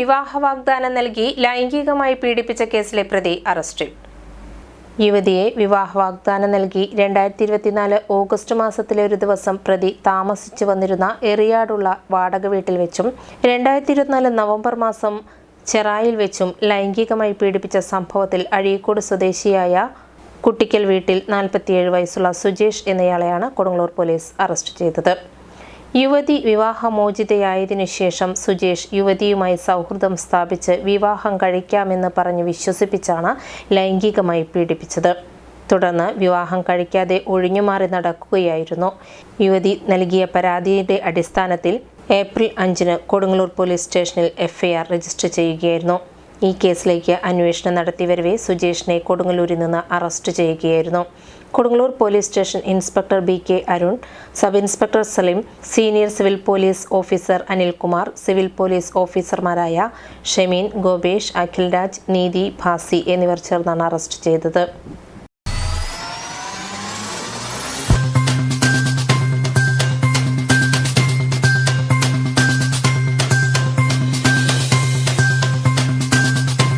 വിവാഹ വാഗ്ദാനം നൽകി ലൈംഗികമായി പീഡിപ്പിച്ച കേസിലെ പ്രതി അറസ്റ്റിൽ യുവതിയെ വിവാഹ വാഗ്ദാനം നൽകി രണ്ടായിരത്തി ഇരുപത്തിനാല് ഓഗസ്റ്റ് മാസത്തിലെ ഒരു ദിവസം പ്രതി താമസിച്ചു വന്നിരുന്ന എറിയാടുള്ള വാടക വീട്ടിൽ വെച്ചും രണ്ടായിരത്തി ഇരുപത്തിനാല് നവംബർ മാസം ചെറായിൽ വെച്ചും ലൈംഗികമായി പീഡിപ്പിച്ച സംഭവത്തിൽ അഴീക്കോട് സ്വദേശിയായ കുട്ടിക്കൽ വീട്ടിൽ നാൽപ്പത്തിയേഴ് വയസ്സുള്ള സുജേഷ് എന്നയാളെയാണ് കൊടുങ്ങല്ലൂർ പോലീസ് അറസ്റ്റ് ചെയ്തത്. യുവതി വിവാഹമോചിതയായതിനു ശേഷം സുജേഷ് യുവതിയുമായി സൗഹൃദം സ്ഥാപിച്ച് വിവാഹം കഴിക്കാമെന്ന് പറഞ്ഞ് വിശ്വസിപ്പിച്ചാണ് ലൈംഗികമായി പീഡിപ്പിച്ചത്. തുടർന്ന് വിവാഹം കഴിക്കാതെ ഒഴിഞ്ഞുമാറി നടക്കുകയായിരുന്നു. യുവതി നൽകിയ പരാതിയുടെ അടിസ്ഥാനത്തിൽ ഏപ്രിൽ അഞ്ചിന് കൊടുങ്ങല്ലൂർ പോലീസ് സ്റ്റേഷനിൽ എഫ്ഐആർ രജിസ്റ്റർ ചെയ്യുകയായിരുന്നു. ഈ കേസിലേക്ക് അന്വേഷണം നടത്തിവരവേ സുജേഷിനെ കൊടുങ്ങല്ലൂരിൽ നിന്ന് അറസ്റ്റ് ചെയ്യുകയായിരുന്നു. Kodungallur police station inspector B K Arun sub inspector Saleem senior civil police officer Anilkumar civil police ഓഫീസർമാരായ ഷെമീൻ ഗോപേഷ് അഖിൽരാജ് നീതി ഭാസി എന്നിവർ ചേർന്നാണ് അറസ്റ്റ് ചെയ്തത്.